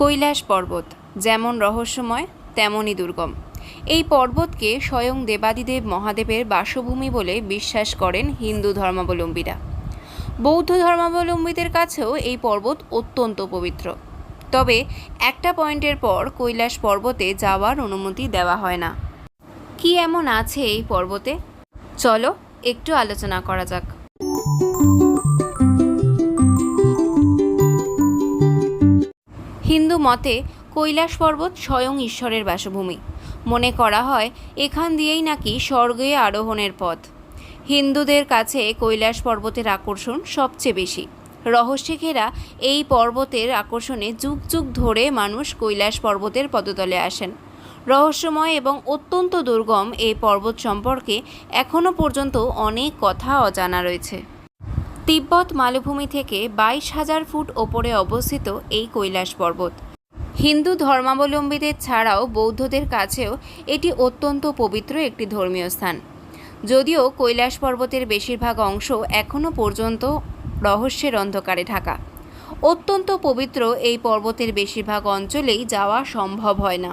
কৈলাস পর্বত, যেমন রহস্যময়, তেমনই দুর্গম। এই পর্বতকে স্বয়ং দেবাদিদেব মহাদেবের বাসভূমি বলে বিশ্বাস করেন হিন্দু ধর্মাবলম্বীরা। বৌদ্ধ ধর্মাবলম্বীদের কাছেও এই পর্বত অত্যন্ত পবিত্র। তবে একটা পয়েন্টের পর কৈলাস পর্বতে যাওয়ার অনুমতি দেওয়া হয় না। কি এমন আছে এই পর্বতে? চলো একটু আলোচনা করা যাক। হিন্দু মতে কৈলাস পর্বত স্বয়ং ঈশ্বরের বাসভূমি। মনে করা হয়, এখান দিয়েই নাকি স্বর্গে আরোহণের পথ। হিন্দুদের কাছে কৈলাস পর্বতের আকর্ষণ সবচেয়ে বেশি। রহস্যে ঘেরা এই পর্বতের আকর্ষণে যুগ যুগ ধরে মানুষ কৈলাস পর্বতের পদতলে আসেন। রহস্যময় এবং অত্যন্ত দুর্গম এই পর্বত সম্পর্কে এখনও পর্যন্ত অনেক কথা অজানা রয়েছে। তিব্বত মালভূমি থেকে বাইশ হাজার ফুট ওপরে অবস্থিত এই কৈলাস পর্বত। হিন্দু ধর্মাবলম্বীদের ছাড়াও বৌদ্ধদের কাছেও এটি অত্যন্ত পবিত্র একটি ধর্মীয় স্থান। যদিও কৈলাস পর্বতের বেশিরভাগ অংশ এখনও পর্যন্ত রহস্যের অন্ধকারে ঢাকা। অত্যন্ত পবিত্র এই পর্বতের বেশিরভাগ অঞ্চলেই যাওয়া সম্ভব হয় না।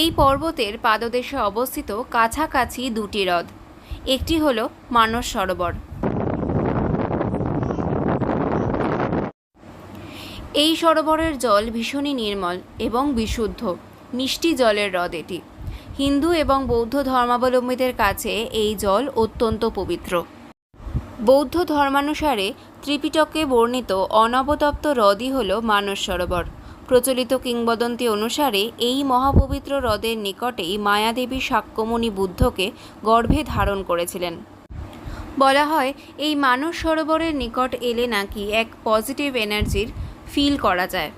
এই পর্বতের পাদদেশে অবস্থিত কাছাকাছি দুটি হ্রদ। একটি হলো মানস সরোবর। এই সরোবরের জল ভীষণই নির্মল এবং বিশুদ্ধ, মিষ্টি জলের হ্রদ এটি। হিন্দু এবং বৌদ্ধ ধর্মাবলম্বীদের কাছে এই জল অত্যন্ত পবিত্র। বৌদ্ধ ধর্মানুসারে ত্রিপিটকে বর্ণিত অনবতপ্ত হ্রদই হল মানস সরোবর। প্রচলিত কিংবদন্তি অনুসারে এই মহাপবিত্র হ্রদের নিকটেই মায়াদেবী শাক্যমণি বুদ্ধকে গর্ভে ধারণ করেছিলেন। বলা হয়, এই মানস সরোবরের নিকট এলে নাকি এক পজিটিভ এনার্জির ফিল করা যায়।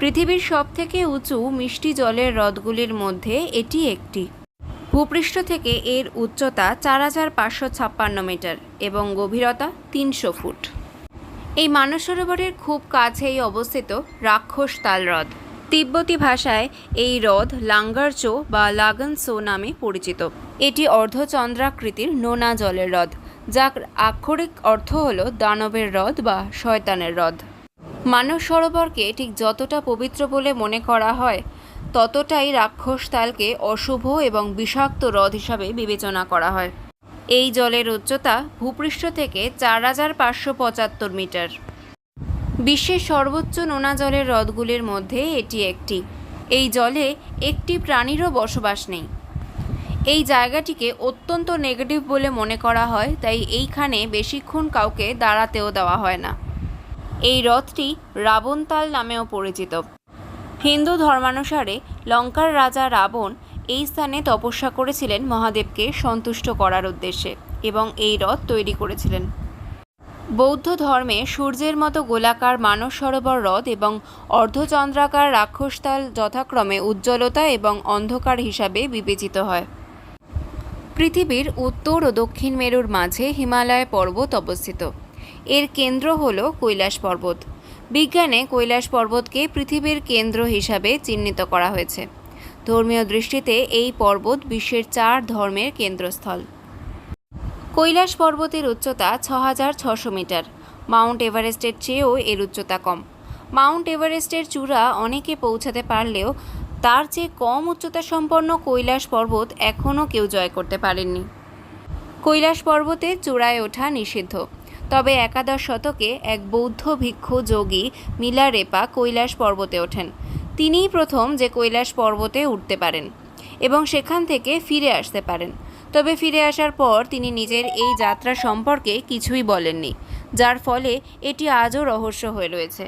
পৃথিবীর সবথেকে উঁচু মিষ্টি জলের হ্রদগুলির মধ্যে এটি একটি। ভূপৃষ্ঠ থেকে এর উচ্চতা চার হাজার পাঁচশো ছাপ্পান্ন মিটার এবং গভীরতা তিনশো ফুট। এই মানস সরোবরের খুব কাছেই অবস্থিত রাক্ষস তাল হ্রদ তিব্বতী ভাষায় এই হ্রদ লাঙ্গারচো বা লাগনসো নামে পরিচিত। এটি অর্ধচন্দ্রাকৃতির নোনা জলের হ্রদ, যার আক্ষরিক অর্থ হল দানবের হ্রদ বা শয়তানের হ্রদ। মানস সরোবরকে ঠিক যতটা পবিত্র বলে মনে করা হয়, ততটাই রাক্ষস তালকে অশুভ এবং বিষাক্ত হ্রদ হিসাবে বিবেচনা করা হয়। এই জলের উচ্চতা ভূপৃষ্ঠ থেকে চার হাজার পাঁচশো পঁচাত্তর মিটার। বিশ্বের সর্বোচ্চ নোনা জলের হ্রদগুলির মধ্যে এটি একটি। এই জলে একটি প্রাণীরও বসবাস নেই। এই জায়গাটিকে অত্যন্ত নেগেটিভ বলে মনে করা হয়, তাই এইখানে বেশিক্ষণ কাউকে দাঁড়াতেও দেওয়া হয় না। এই হ্রদটি রাবণতাল নামেও পরিচিত। হিন্দু ধর্মানুসারে লঙ্কার রাজা রাবণ এই স্থানে তপস্যা করেছিলেন মহাদেবকে সন্তুষ্ট করার উদ্দেশ্যে এবং এই হ্রদ তৈরি করেছিলেন। বৌদ্ধ ধর্মে সূর্যের মতো গোলাকার মানস সরোবর হ্রদ এবং অর্ধচন্দ্রাকার রাক্ষসতাল যথাক্রমে উজ্জ্বলতা এবং অন্ধকার হিসাবে বিবেচিত হয়। পৃথিবীর উত্তর ও দক্ষিণ মেরুর মাঝে হিমালয় পর্বত অবস্থিত। এর কেন্দ্র হল কৈলাস পর্বত। বিজ্ঞানে কৈলাস পর্বতকে পৃথিবীর কেন্দ্র হিসাবে চিহ্নিত করা হয়েছে। ধর্মীয় দৃষ্টিতে এই পর্বত বিশ্বের চার ধর্মের কেন্দ্রস্থল। কৈলাস পর্বতের উচ্চতা ছ ছশো মিটার। মাউন্ট এভারেস্টের চেয়েও এর উচ্চতা কম। মাউন্ট এভারেস্টের চূড়া অনেকে পৌঁছাতে পারলেও তার চেয়ে কম উচ্চতা সম্পন্ন কৈলাস পর্বত এখনও কেউ জয় করতে পারেননি। কৈলাস পর্বতে চূড়ায় ওঠা নিষিদ্ধ। তবে একাদশ শতকে এক বৌদ্ধ ভিক্ষু যোগী মিলারেপা কৈলাস পর্বতে ওঠেন। তিনিই প্রথম যে কৈলাস পর্বতে উঠতে পারেন এবং সেখান থেকে ফিরে আসতে পারেন। তবে ফিরে আসার পর তিনি নিজের এই যাত্রা সম্পর্কে কিছুই বলেননি, যার ফলে এটি আজও রহস্য হয়ে রয়েছে।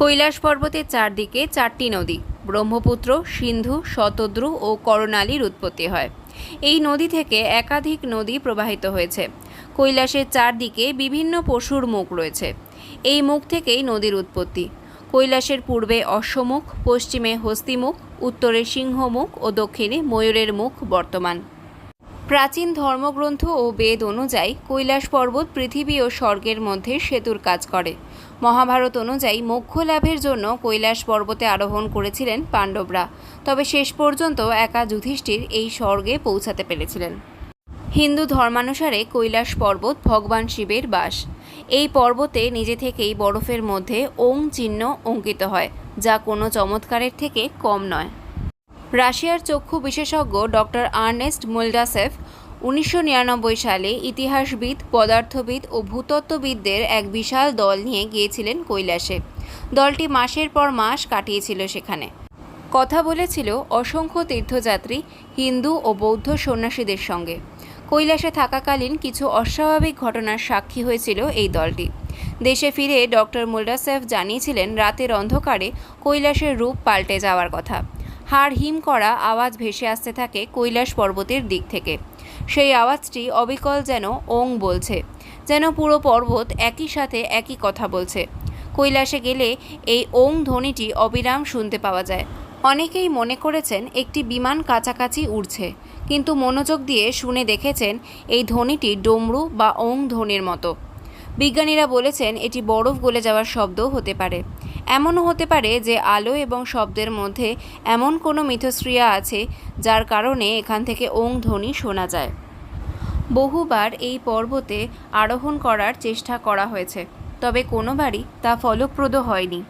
কৈলাস পর্বতের চারদিকে চারটি নদী, ব্রহ্মপুত্র, সিন্ধু, শতদ্রু ও করণালীর উৎপত্তি হয়। এই নদী থেকে একাধিক নদী প্রবাহিত হয়েছে। কৈলাসের চারদিকে বিভিন্ন পশুর মুখ রয়েছে। এই মুখ থেকেই নদীর উৎপত্তি। কৈলাসের পূর্বে অশ্বমুখ, পশ্চিমে হস্তিমুখ, উত্তরে সিংহমুখ ও দক্ষিণে ময়ূরের মুখ বর্তমান। প্রাচীন ধর্মগ্রন্থ ও বেদ অনুযায়ী কৈলাস পর্বত পৃথিবী ও স্বর্গের মধ্যে সেতুর কাজ করে। মহাভারত অনুযায়ী মোক্ষ লাভের জন্য কৈলাস পর্বতে আরোহণ করেছিলেন পাণ্ডবরা। তবে শেষ পর্যন্ত একা যুধিষ্ঠির এই স্বর্গে পৌঁছাতে পেরেছিলেন। হিন্দু ধর্মানুসারে কৈলাস পর্বত ভগবান শিবের বাস। এই পর্বতে নিজে থেকেই বরফের মধ্যে ওং চিহ্ন অঙ্কিত হয়, যা কোনো চমৎকারের থেকে কম নয়। রাশিয়ার চক্ষু বিশেষজ্ঞ ডক্টর আর্নেস্ট মুলডাসেফ উনিশশো সালে ইতিহাসবিদ, পদার্থবিদ ও ভূতত্ত্ববিদদের এক বিশাল দল নিয়ে গিয়েছিলেন কৈলাসে। দলটি মাসের পর মাস কাটিয়েছিল সেখানে। কথা বলেছিল অসংখ্য তীর্থযাত্রী, হিন্দু ও বৌদ্ধ সন্ন্যাসীদের সঙ্গে। কৈলাসে থাকাকালীন কিছু অস্বাভাবিক ঘটনার সাক্ষী হয়েছিল এই দলটি। দেশে ফিরে ডক্টর মুলডাসেফ জানিয়েছিলেন, রাতের অন্ধকারে কৈলাসের রূপ পাল্টে যাওয়ার কথা। হাড় হিম করা আওয়াজ ভেসে আসতে থাকে কৈলাস পর্বতের দিক থেকে। সেই আওয়াজটি অবিকল যেন ওং বলছে, যেন পুরো পর্বত একই সাথে একই কথা বলছে। কৈলাসে গেলে এই ওং ধ্বনিটি অবিরাম শুনতে পাওয়া যায়। অনেকেই মনে করেছেন, একটি বিমান কাছাকাছি উড়ছে। কিন্তু মনোযোগ দিয়ে শুনে দেখেছেন এই ধ্বনিটি ডমরু বা ওং ধ্বনির মতো। বিজ্ঞানীরা বলেছেন এটি বরফ গলে যাওয়ার শব্দও হতে পারে। এমনও হতে পারে যে আলো এবং শব্দের মধ্যে এমন কোনো মিথস্ক্রিয়া আছে যার কারণে এখান থেকে ওং ধ্বনি শোনা যায়। বহুবার এই পর্বতে আরোহণ করার চেষ্টা করা হয়েছে, তবে কোনোবারই তা ফলপ্রদ হয়নি।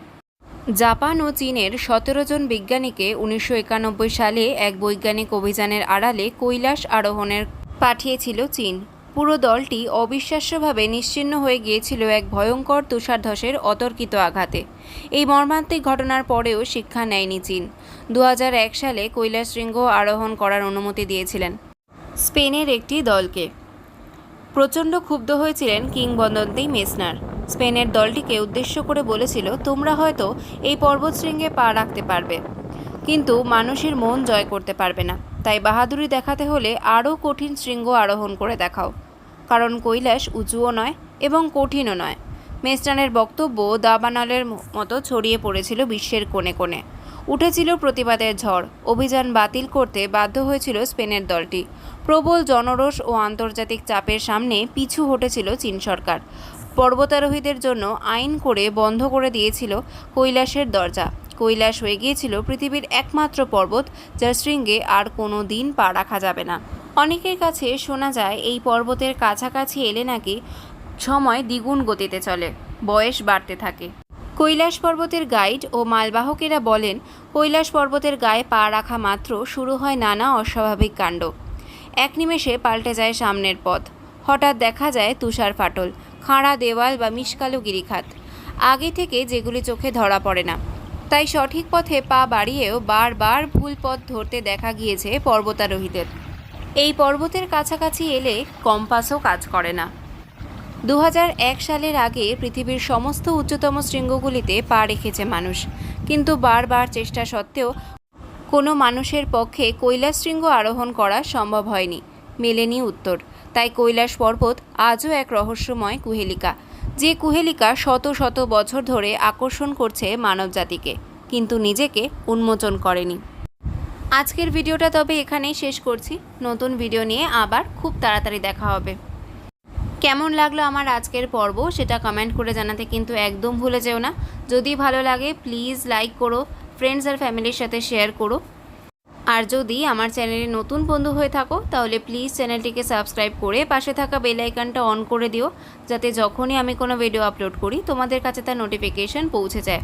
জাপান ও চীনের সতেরো জন বিজ্ঞানীকে উনিশশো একানব্বই সালে এক বৈজ্ঞানিক অভিযানের আড়ালে কৈলাস আরোহণের পাঠিয়েছিল চীন। পুরো দলটি অবিশ্বাস্যভাবে নিশ্চিহ্ন হয়ে গিয়েছিল এক ভয়ঙ্কর তুষারধসের অতর্কিত আঘাতে। এই মর্মান্তিক ঘটনার পরেও শিক্ষা নেয়নি চীন। দু হাজার এক সালে কৈলাস শৃঙ্গ আরোহণ করার অনুমতি দিয়েছিলেন স্পেনের একটি দলকে। প্রচণ্ড ক্ষুব্ধ হয়েছিলেন কিংবদন্তি মেসনার। স্পেনের দলটিকে উদ্দেশ্য করে বলেছিল, তোমরা হয়তো এই পর্বতশৃঙ্গে পা রাখতে পারবে, কিন্তু মানুষের মন জয় করতে পারবে না। তাই বাহাদুরি দেখাতে হলে আরও কঠিন শৃঙ্গ আরোহণ করে দেখাও। কারণ কৈলাস উঁচুও নয় এবং কঠিনও নয়। মেস্টানের বক্তব্য দাবানালের মতো ছড়িয়ে পড়েছিল বিশ্বের কোণে কোণে। উঠেছিল প্রতিবাদের ঝড়। অভিযান বাতিল করতে বাধ্য হয়েছিল স্পেনের দলটি। প্রবল জনরোষ ও আন্তর্জাতিক চাপের সামনে পিছু হটেছিল চীন সরকার। পর্বতারোহীদের জন্য আইন করে বন্ধ করে দিয়েছিল কৈলাসের দরজা। কৈলাস হয়ে গিয়েছিল পৃথিবীর একমাত্র পর্বত, যার শৃঙ্গে আর কোনো দিন পা রাখা যাবে না। অনেকের কাছে শোনা যায়, এই পর্বতের কাছাকাছি এলে নাকি সময় দ্বিগুণ গতিতে চলে, বয়স বাড়তে থাকে। কৈলাস পর্বতের গাইড ও মালবাহকেরা বলেন, কৈলাস পর্বতের গায়ে পা রাখা মাত্র শুরু হয় নানা অস্বাভাবিক কাণ্ড। এক নিমেষে পাল্টে যায় সামনের পথ। হঠাৎ দেখা যায় তুষার ফাটল, খাঁড়া দেওয়াল বা মিশকালো গিরিখাত। আগে থেকে যেগুলি চোখে ধরা পড়ে না। তাই সঠিক পথে পা বাড়িয়েও বারবার ভুল পথ ধরতে দেখা গিয়েছে পর্বতারোহীদের। এই পর্বতের কাছাকাছি এলে কম্পাসও কাজ করে না। দু সালের আগে পৃথিবীর সমস্ত উচ্চতম শৃঙ্গগুলিতে পা রেখেছে মানুষ। কিন্তু বারবার চেষ্টা সত্ত্বেও কোনো মানুষের পক্ষে কৈলাস শৃঙ্গ আরোহণ করা সম্ভব হয়নি। মেলেনি উত্তর। তাই কৈলাস পর্বত আজও এক রহস্যময় কুহেলিকা, যে কুহেলিকা শত শত বছর ধরে আকর্ষণ করছে মানবজাতিকে, কিন্তু নিজেকে উন্মোচন করেনি। আজকের ভিডিওটা তবে এখানেই শেষ করছি। নতুন ভিডিও নিয়ে আবার খুব তাড়াতাড়ি দেখা হবে। কেমন লাগল আমার আজকের পর্ব সেটা কমেন্ট করে জানাতে কিন্তু একদম ভুলে যেও না। যদি ভালো লাগে প্লিজ লাইক করো ফ্রেন্ডস আর ফ্যামিলির সাথে শেয়ার করো। আর যদি আমার চ্যানেলে নতুন বন্ধু হয়ে থাকো, তাহলে প্লিজ চ্যানেলটিকে সাবস্ক্রাইব করে পাশে থাকা বেল আইকনটা অন করে দিও, যাতে যখনই আমি কোনো ভিডিও আপলোড করি, তোমাদের কাছে তার নোটিফিকেশন পৌঁছে যায়।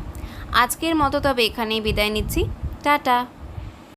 আজকের মতো তবে এখানেই বিদায় নিচ্ছি। টাটা!